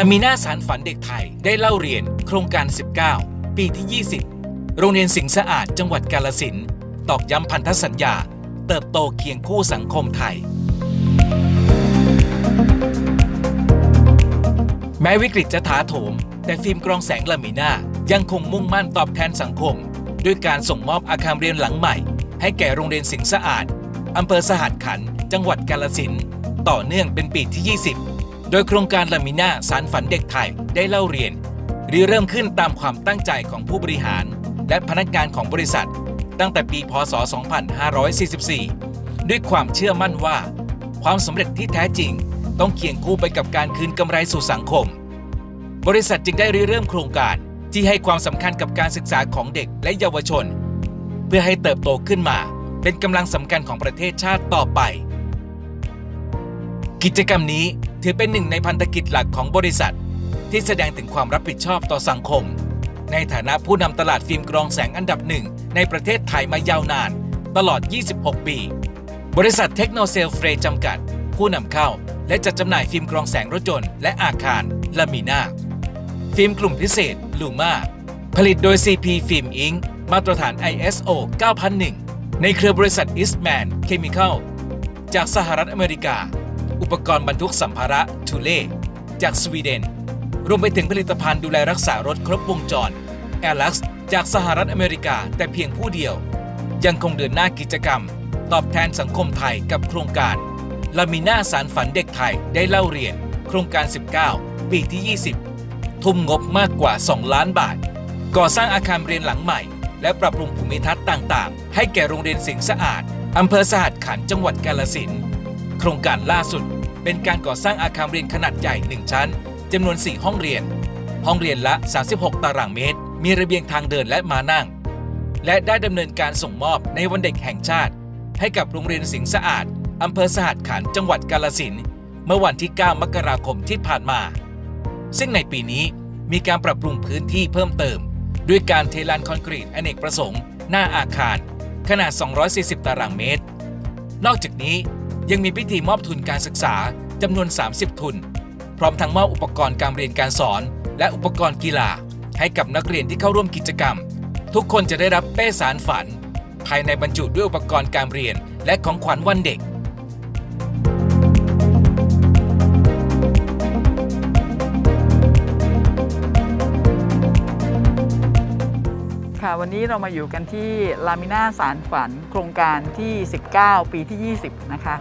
ลามีนาสารฝันเด็กไทยได้เล่าเรียนโครงการ 19 ปีที่ 20 โรงเรียนสิงห์สะอาดจังหวัดกาลสินตอกย้ำพันธสัญญา เติบโตเคียงคู่สังคมไทย แม้วิกฤตจะถาโถม แต่ฟิล์มกรองแสงลามีน่ายังคงมุ่งมั่นตอบแทนสังคม ด้วยการส่งมอบอาคารเรียนหลังใหม่ ให้แก่โรงเรียนสิงห์สะอาดอำเภอสหัสขัน จังหวัดกาลสินต่อเนื่องเป็นปีที่ 20 โดยโครงการลามิน่าสารฝันเด็กไทยได้เล่าเรียนริเริ่มขึ้นตามความตั้งใจของผู้บริหาร และพนักงานของบริษัท ตั้งแต่ปีพศ 2544 ด้วยความเชื่อมั่นว่า ความสำเร็จที่แท้จริง ต้องเคียงคู่ไปกับการคืนกำไรสู่สังคม บริษัทจึงได้ริเริ่มโครงการที่ให้ความสำคัญกับการศึกษาของเด็กและเยาวชน เพื่อให้เติบโตขึ้นมา เป็นกำลังสำคัญของประเทศชาติต่อไป กิจกรรมนี้ถือเป็นหนึ่งในพันธกิจหลักของบริษัท ที่แสดงถึงความรับผิดชอบต่อสังคม ในฐานะผู้นำตลาดฟิล์มกรองแสงอันดับหนึ่งในประเทศไทยมายาวนาน ตลอด 26 ปี บริษัทเทคโนเซลเฟรจำกัด ผู้นำเข้า และจัดจำหน่ายฟิล์มกรองแสงรถยนต์และอาคารลามินาฟิล์มกลุ่มพิเศษลูมาผลิตโดย CP ฟิล์มอิงมาตรฐาน ISO 9001 ในเครือบริษัท Eastman Chemical จากสหรัฐอเมริกา อุปกรณ์บรรทุกสัมภาระทูเล่จากสวีเดน รวมไปถึงผลิตภัณฑ์ดูแลรักษารถครบวงจร a l a x จากสหรัฐอเมริกาแต่เพียงผู้เดียว ยังคงเดินหน้ากิจกรรม ตอบแทนสังคมไทยกับโครงการลามิน่าสารฝันเด็กไทยได้เล่าเรียน โครงการ 19 ปีที่ 20 ทุ่มงบมากกว่า 2 ล้านบาท ก่อสร้างอาคารเรียนหลังใหม่ และปรับปรุงภูมิทัศน์ต่าง ๆ ให้แก่โรงเรียนสิงห์สะอาดอำเภอสหัสขันจังหวัดกาลสินธุ์ รงการล่าสุด เป็นการก่อสร้างอาคารเรียนขนาดใหญ่ 1 ชั้นจำนวน 4 ห้องเรียน ห้องเรียนละ 36 ตารางเมตร มีระเบียงทางเดินและมานั่ง และได้ดำเนินการส่งมอบในวันเด็กแห่งชาติ ให้กับโรงเรียนสิงห์สะอาดอำเภอสหัสขันจังหวัดกาลสินเมื่อวันที่ 9 มกราคมที่ผ่านมา ซึ่งในปีนี้มีการปรับปรุงพื้นที่เพิ่มเติม ด้วยการเทลานคอนกรีตอเนกประสงค์ หน้าอาคาร ขนาด 240 ตารางเมตร นอกจากนี้ ยังมีพิธีมอบทุนการศึกษาจำนวน 30 ทุน พร้อมทั้งมอบอุปกรณ์การเรียนการสอน และอุปกรณ์กีฬา ให้กับนักเรียนที่เข้าร่วมกิจกรรม ทุกคนจะได้รับเป้สารฝัน ภายในบรรจุด้วยอุปกรณ์การเรียนและของขวัญวันเด็ก วันนี้เรามาอยู่กันที่ลามิน่าสารฝัน โครงการที่ 19 ปีที่ 20 นะคะ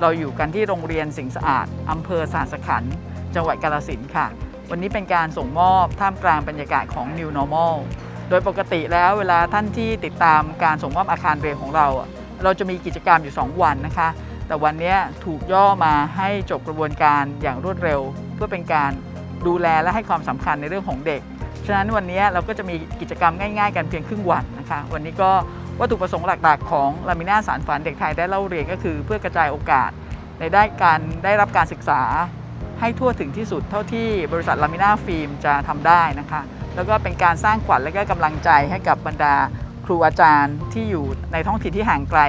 เราอยู่กันที่โรงเรียนสิงสะอาดอำเภอสหัสขัน จังหวัดกาฬสินค่ะ วันนี้เป็นการส่งมอบท่ามกลางบรรยากาศของ New Normal โดยปกติแล้วเวลาท่านที่ติดตามการส่งมอบอาคารเรียนของเรา เราจะมีกิจกรรมอยู่ 2 วันนะคะ แต่วันนี้ถูกย่อมาให้จบกระบวนการอย่างรวดเร็ว เพื่อเป็นการดูแลและให้ความสำคัญในเรื่องของเด็ก ฉะนั้นวันนี้เราก็จะมีกิจกรรมง่ายๆ กันเพียงครึ่งวันนะคะ วันนี้ก็วัตถุประสงค์หลักๆ ของลามิน่าสารฝันเด็กไทยได้เล่าเรียนก็คือเพื่อกระจายโอกาสในได้านการได้รับการศึกษาให้ทั่วถึงที่สุดเท่าที่บริษัทลามิน่าฟิล์มจะทำได้นะคะ แล้วก็เป็นการสร้างขวัญและก็กำลังใจให้กับบรรดาครูอาจารย์ที่อยู่ในท้องถิ่นที่ห่างไกล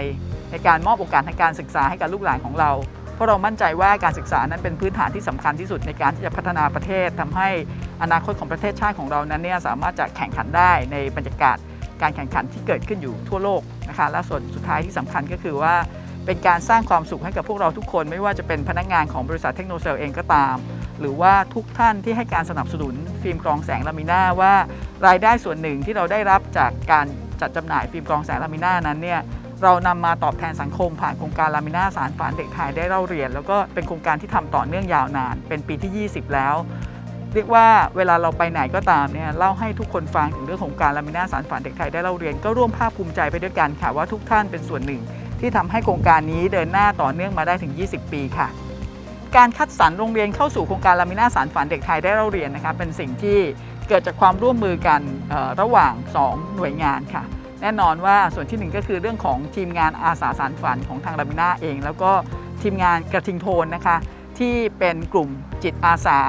ในการมอบโอกาสทางการศึกษาให้กับลูกหลานของเรา เพราะเรามั่นใจว่าการศึกษานั้นเป็นพื้นฐานที่สำคัญที่สุดในการที่จะพัฒนาประเทศทำให้ อนาคตของประเทศชาติของเรานั้นเนี่ยสามารถจะแข่งขันได้ในบรรยากาศการแข่งขันที่เกิดขึ้นอยู่ทั่วโลกนะคะและส่วนสุดท้ายที่สำคัญก็คือว่า เป็นการสร้างความสุขให้กับพวกเราทุกคน ไม่ว่าจะเป็นพนักงานของบริษัทเทคโนเซลเองก็ตาม หรือว่าทุกท่านที่ให้การสนับสนุนฟิล์มกรองแสงลามิน่าว่ารายได้ส่วนหนึ่งที่เราได้รับจากการจัดจำหน่ายฟิล์มกรองแสงลามิน่านั้นเนี่ยเรานำมาตอบแทนสังคมผ่านโครงการลามิน่าสารฝันเด็กไทยได้เล่าเรียน แล้วก็เป็นโครงการที่ทำต่อเนื่องยาวนาน เป็นปีที่ 20 แล้ว เรียกว่าเวลาเราไปไหนก็ตามเนี่ยเล่าให้ทุกคนฟังถึงเรื่องของการลามิน่าสารฝันเด็กไทยได้เล่าเรียนก็ร่วมภาคภูมิใจไปด้วยกันค่ะว่าทุกท่านเป็นส่วนหนึ่ง ที่ทำให้โครงการนี้เดินหน้าต่อเนื่องมาได้ถึง 20 ปีค่ะ การคัดสรรโรงเรียนเข้าสู่โครงการลามิน่าสารฝันเด็กไทยได้เล่าเรียนนะคะเป็นสิ่งที่เกิดจากความร่วมมือกันระหว่าง 2 หน่วยงานค่ะ แน่นอนว่าส่วนที่หนึ่งก็คือเรื่องของทีมงานอาสาสารฝันของทางลามิน่าเอง แล้วก็ทีมงานกระทิงโทนนะคะที่เป็นกลุ่มจิตอาสา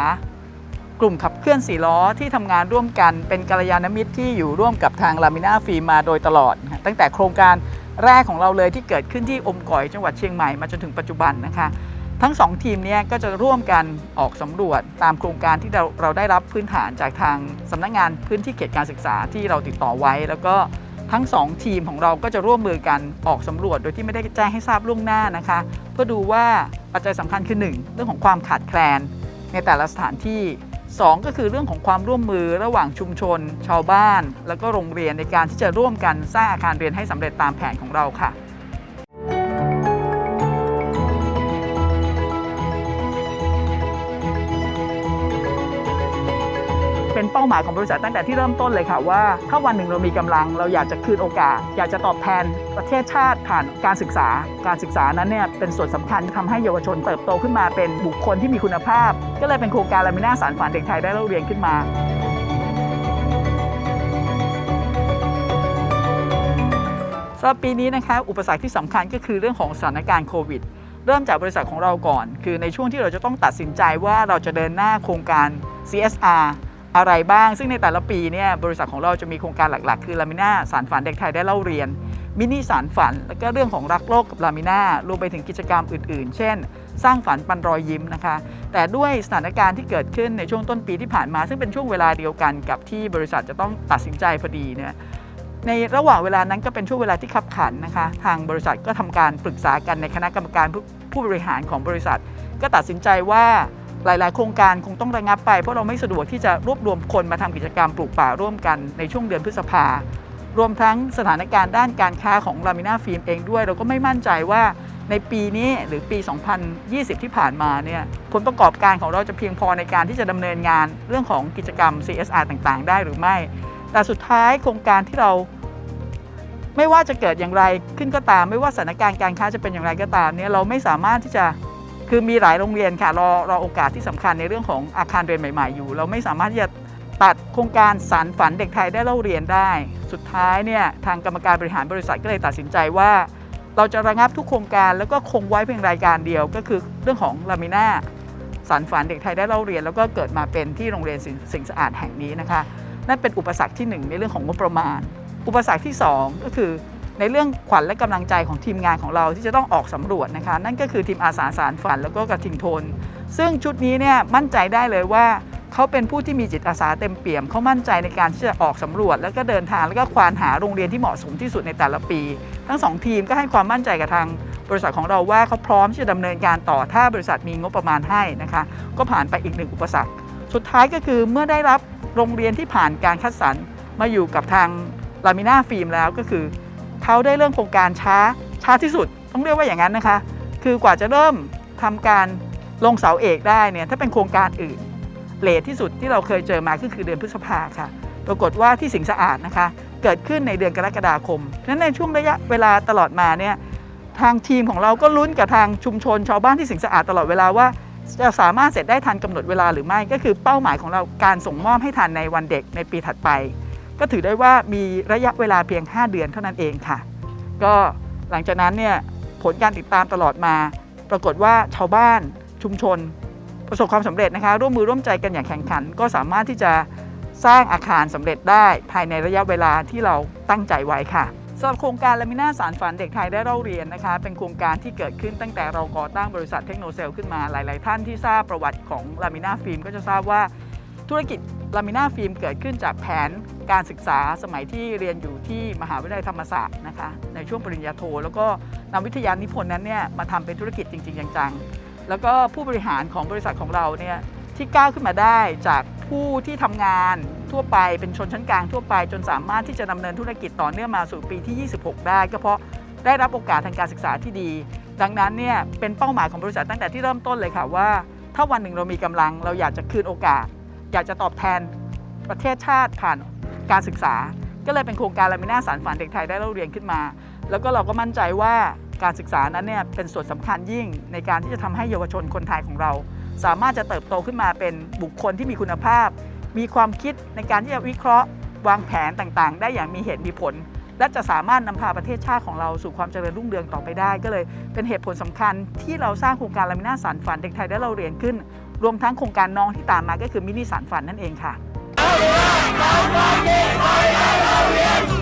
กลุ่มขับเคลื่อนสี่ล้อที่ทำงานร่วมกันเป็นกัลยาณมิตรที่อยู่ร่วมกับทางลามิน่าฟิล์มมาโดยตลอด ตั้งแต่โครงการแรกของเราเลยที่เกิดขึ้นที่อมก๋อยจังหวัดเชียงใหม่มาจนถึงปัจจุบันนะคะ ทั้งสองทีมนี้ก็จะร่วมกันออกสำรวจตามโครงการที่เราเราได้รับพื้นฐานจากทางสำนักงานพื้นที่เขตการศึกษาที่เราติดต่อไว้ แล้วก็ทั้งสองทีมของเราก็จะร่วมมือกันออกสำรวจ โดยที่ไม่ได้แจ้งให้ทราบล่วงหน้านะคะ เพื่อดูว่าปัจจัยสำคัญคือ 1 เรื่องของความขาดแคลนในแต่ละสถานที่ 2 ก็คือเรื่องของความร่วมมือระหว่างชุมชน ชาวบ้าน แล้วก็โรงเรียนในการที่จะร่วมกันสร้างอาคารเรียนให้สำเร็จตามแผนของเราค่ะ เป้าหมายของบริษัทตั้งแต่ที่เริ่มต้นเลยค่ะว่า ถ้าวันหนึ่งเรามีกำลัง เราอยากจะคืนโอกาส อยากจะตอบแทนประเทศชาติผ่านการศึกษา การศึกษานั้นเนี่ยเป็นส่วนสำคัญที่ทำให้เยาวชนเติบโตขึ้นมาเป็นบุคคลที่มีคุณภาพ ก็เลยเป็นโครงการลามิน่าสารฝันเด็กไทยได้เล่าเรียนขึ้นมาสำหรับปีนี้นะคะอุปสรรคที่สำคัญก็คือเรื่องของสถานการณ์โควิดเริ่มจากบริษัทของเราก่อน คือในช่วงที่เราจะต้องตัดสินใจว่าเราจะเดินหน้าโครงการ CSR อะไรบ้าง ซึ่งในแต่ละปีเนี่ยบริษัทของเราจะมีโครงการหลัก ๆ คือลามิน่าสารฝันเด็กไทยได้เล่าเรียน มินิสารฝัน แล้วก็เรื่องของรักโลกกับลามิน่ารวมไปถึงกิจกรรมอื่น ๆ เช่น สร้างฝันปันรอยยิ้มนะคะ แต่ด้วยสถานการณ์ที่เกิดขึ้นในช่วงต้นปีที่ผ่านมา ซึ่งเป็นช่วงเวลาเดียวกันกับที่บริษัทจะต้องตัดสินใจพอดีเนี่ยในระหว่างเวลานั้นก็เป็นช่วงเวลาที่ขับขันนะคะ ทางบริษัทก็ทำการปรึกษากันในคณะกรรมการผู้บริหารของบริษัท ก็ตัดสินใจว่า หลาย ๆ โครงการคงต้องระงับไป เพราะเราไม่สะดวกที่จะรวบรวมคนมาทำกิจกรรมปลูกป่าร่วมกันในช่วงเดือนพฤษภารวมทั้งสถานการณ์ด้านการค้าของลามิน่าฟิล์มเองด้วย เราก็ไม่มั่นใจว่าในปีนี้หรือปี 2020 ที่ผ่านมาเนี่ยผลประกอบการของเราจะเพียงพอในการที่จะดำเนินงานเรื่องของกิจกรรม CSR ต่าง ๆ ได้หรือไม่ แต่สุดท้ายโครงการที่เราไม่ว่าจะเกิดอย่างไรขึ้นก็ตาม ไม่ว่าสถานการณ์การค้าจะเป็นอย่างไรก็ตามเนี่ยเราไม่สามารถที่จะ คือมีหลายโรงเรียนค่ะรอรอโอกาสที่สำคัญในเรื่องของอาคารเรียนใหม่ ๆ อยู่ เราไม่สามารถที่จะตัดโครงการสารฝันเด็กไทยได้เล่าเรียนได้ สุดท้ายเนี่ยทางกรรมการบริหารบริษัทก็เลยตัดสินใจว่า เราจะระงับทุกโครงการแล้วก็คงไว้เพียงรายการเดียว ก็คือเรื่องของลามิน่าสารฝันเด็กไทยได้เล่าเรียน แล้วก็เกิดมาเป็นที่โรงเรียนสิงสิงสะอาดแห่งนี้นะคะนั่นเป็นอุปสรรคที่หนึ่งในเรื่องของงบประมาณ อุปสรรคที่สองก็คือ ในเรื่องขวัญและกำลังใจของทีมงานของเราที่จะต้องออกสำรวจนะคะ นั่นก็คือทีมอาสาสารฝันแล้วก็กระทิงโทน ซึ่งชุดนี้เนี่ยมั่นใจได้เลยว่าเขาเป็นผู้ที่มีจิตอาสาเต็มเปี่ยมเขามั่นใจในการที่จะออกสำรวจ แล้วก็เดินทางแล้วก็ควานหาโรงเรียนที่เหมาะสมที่สุดในแต่ละปี ทั้งสองทีมก็ให้ความมั่นใจกับทางบริษัทของเราว่าเขาพร้อมที่จะดำเนินการต่อถ้าบริษัทมีงบประมาณให้นะคะก็ผ่านไปอีกหนึ่งอุปสรรค สุดท้ายก็คือเมื่อได้รับโรงเรียนที่ผ่านการคัดสรรมาอยู่กับทางลามิน่าฟิล์มแล้วก็คือ เขาได้เริ่มโครงการช้าช้าที่สุด ต้องเรียกว่าอย่างนั้นนะคะ คือกว่าจะเริ่มทำการลงเสาเอกได้เนี่ยถ้าเป็นโครงการอื่นเลทที่สุดที่เราเคยเจอมาก็คือเดือนพฤษภาค่ะ ปรากฏว่าที่สิงสะอาดนะคะ เกิดขึ้นในเดือนกรกฎาคมนั้นในช่วงระยะเวลาตลอดมาเนี่ยทางทีมของเราก็ลุ้นกับทางชุมชนชาวบ้านที่สิงสะอาดตลอดเวลาว่าจะสามารถเสร็จได้ทันกำหนดเวลาหรือไม่ก็คือเป้าหมายของเราการส่งมอบให้ทันในวันเด็กในปีถัดไป ก็ถือได้ว่ามีระยะเวลาเพียง 5 เดือนเท่านั้นเองค่ะ ก็หลังจากนั้นเนี่ยผลการติดตามตลอดมา ปรากฏว่าชาวบ้านชุมชน ประสบความสำเร็จนะคะ ร่วมมือร่วมใจกันอย่างแข่งขัน ก็สามารถที่จะสร้างอาคารสำเร็จได้ภายในระยะเวลาที่เราตั้งใจไว้ค่ะสำหรับโครงการลามิน่าสารฝันเด็กไทยได้เล่าเรียนนะคะ เป็นโครงการที่เกิดขึ้นตั้งแต่เราก่อตั้งบริษัทเทคโนเซลขึ้นมาหลาย ๆ ท่านที่ทราบประวัติของลามิน่าฟิล์มก็จะทราบว่าธุรกิจลามิน่าฟิล์มเกิดขึ้นจากแผน การศึกษาสมัยที่เรียนอยู่ที่มหาวิทยาลัยธรรมศาสตร์นะคะในช่วงปริญญาโท แล้วก็นำวิทยานิพนธ์นั้นเนี่ยมาทำเป็นธุรกิจจริง ๆ จังๆ แล้วก็ผู้บริหารของบริษัทของเราเนี่ยที่ก้าวขึ้นมาได้จากผู้ที่ทำงานทั่วไปเป็นชนชั้นกลางทั่วไป จนสามารถที่จะดำเนินธุรกิจต่อเนื่องมาสู่ปีที่ 26 ได้ ก็เพราะได้รับโอกาสทางการศึกษาที่ดี ดังนั้นเนี่ยเป็นเป้าหมายของบริษัทตั้งแต่ที่เริ่มต้นเลยค่ะว่า ถ้าวันหนึ่งเรามีกำลังเราอยากจะคืนโอกาส อยากจะตอบแทนประเทศชาติผ่าน การศึกษา ก็เลยเป็นโครงการลามิน่าสารฝันเด็กไทยได้เล่าเรียนขึ้นมา แล้วก็เราก็มั่นใจว่าการศึกษานั้นเนี่ยเป็นส่วนสำคัญยิ่งในการที่จะทำให้เยาวชนคนไทยของเรา สามารถจะเติบโตขึ้นมาเป็นบุคคลที่มีคุณภาพ มีความคิดในการที่จะวิเคราะห์ วางแผนต่างๆ ได้อย่างมีเหตุมีผล และจะสามารถนำพาประเทศชาติของเราสู่ความเจริญรุ่งเรืองต่อไปได้ ก็เลยเป็นเหตุผลสำคัญที่เราสร้างโครงการลามิน่าสารฝันเด็กไทยได้เราเรียนขึ้น รวมทั้งโครงการน้องที่ตามมาก็คือมินิสารฝันนั่นเองค่ะ Bye, bye, bye, bye, bye,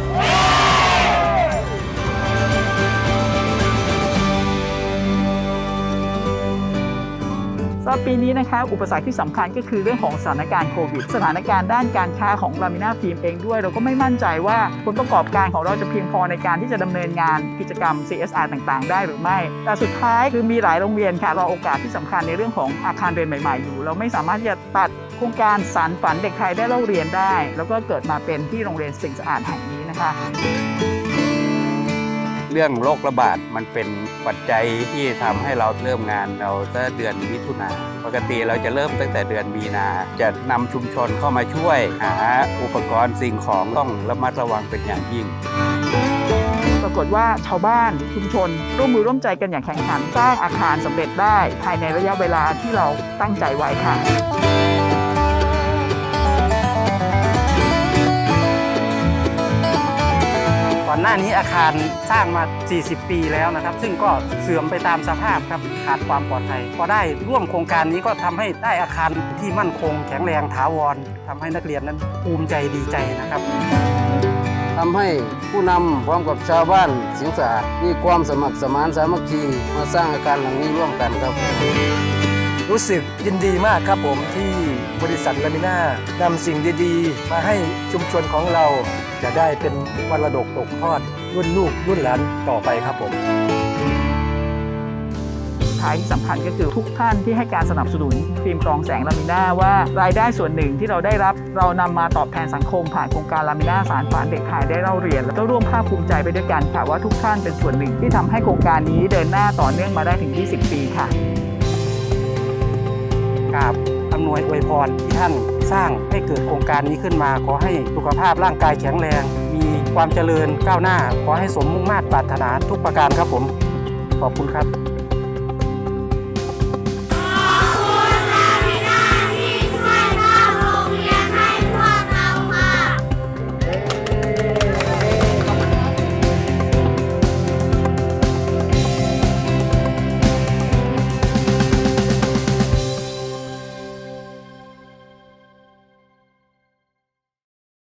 หรับปีนี้นะคะอุปสรรคที่สำคัญก็คือเรื่องของสถานการณ์โควิด สถานการณ์ด้านการค้าของลามิน่าฟิล์มเองด้วย เราก็ไม่มั่นใจว่าผลประกอบการของเราจะเพียงพอในการที่จะดำเนินงานกิจกรรม CSR ต่างๆ ได้หรือไม่ แต่สุดท้ายคือมีหลายโรงเรียนค่ะรอโอกาสที่สำคัญในเรื่องของอาคารเรียนใหม่ๆอยู่ เราไม่สามารถที่จะตัดโครงการสารฝันเด็กไทยได้เล่าเรียนได้ แล้วก็เกิดมาเป็นที่โรงเรียนสิ่งสะอาดแห่งนี้นะคะ เรื่องโรคระบาดมันเป็นปัจจัยที่ทำให้เราเริ่มงานเราตั้งเดือนมิถุนาปกติเราจะเริ่มตั้งแต่เดือนมีนา จะนำชุมชนเข้ามาช่วยหาอุปกรณ์สิ่งของต้องระมัดระวังเป็นอย่างยิ่งปรากฏว่าชาวบ้านชุมชน ร่วมมือร่วมใจกันอย่างแข่งขันสร้างอาคารสำเร็จได้ ภายในระยะเวลาที่เราตั้งใจไว้ค่ะ อนหน้านี้อาคารสร้างมา 40 ปีแล้วนะครับ ซึ่งก็เสื่อมไปตามสภาพครับขาดความปลอดภัยพอได้ร่วมโครงการนี้ก็ทำให้ได้อาคารที่มั่นคง แข็งแรงถาวรทำให้นักเรียนนั้นภูมิใจดีใจนะครับทำให้ผู้นำพร้อมกับชาวบ้านสิงสามีความสมัครสมานสามัคคีมาสร้างอาคารหลังนี้ร่วมกันครับ รู้สึกยินดีมากครับผมที่บริษัทลามิน่านำสิ่งดีๆ มาให้ชุมชนของเรา จะได้เป็นมรดกตกทอดรุ่นลูกรุ่นหลานต่อไปครับผมท้ายที่สำคัญก็คือทุกท่านที่ให้การสนับสนุนฟิล์มกรองแสงลามิน่าว่ารายได้ส่วนหนึ่งที่เราได้รับเรานำมาตอบแทนสังคมผ่านโครงการลามิน่าสารฝันเด็กไทยได้เล่าเรียนแล้วก็ร่วมภาคภูมิใจไปด้วยกันค่ะว่าทุกท่านเป็นส่วนหนึ่งที่ทำให้โครงการนี้เดินหน้าต่อเนื่องมาได้ถึง 20 ปีค่ะ กราบอำนวยอวยพรที่ท่านสร้างให้เกิดโครงการนี้ขึ้นมา ขอให้สุขภาพร่างกายแข็งแรง มีความเจริญก้าวหน้า ขอให้สมมุ่งมาตรปรารถนาทุกประการครับผม ขอบคุณครับ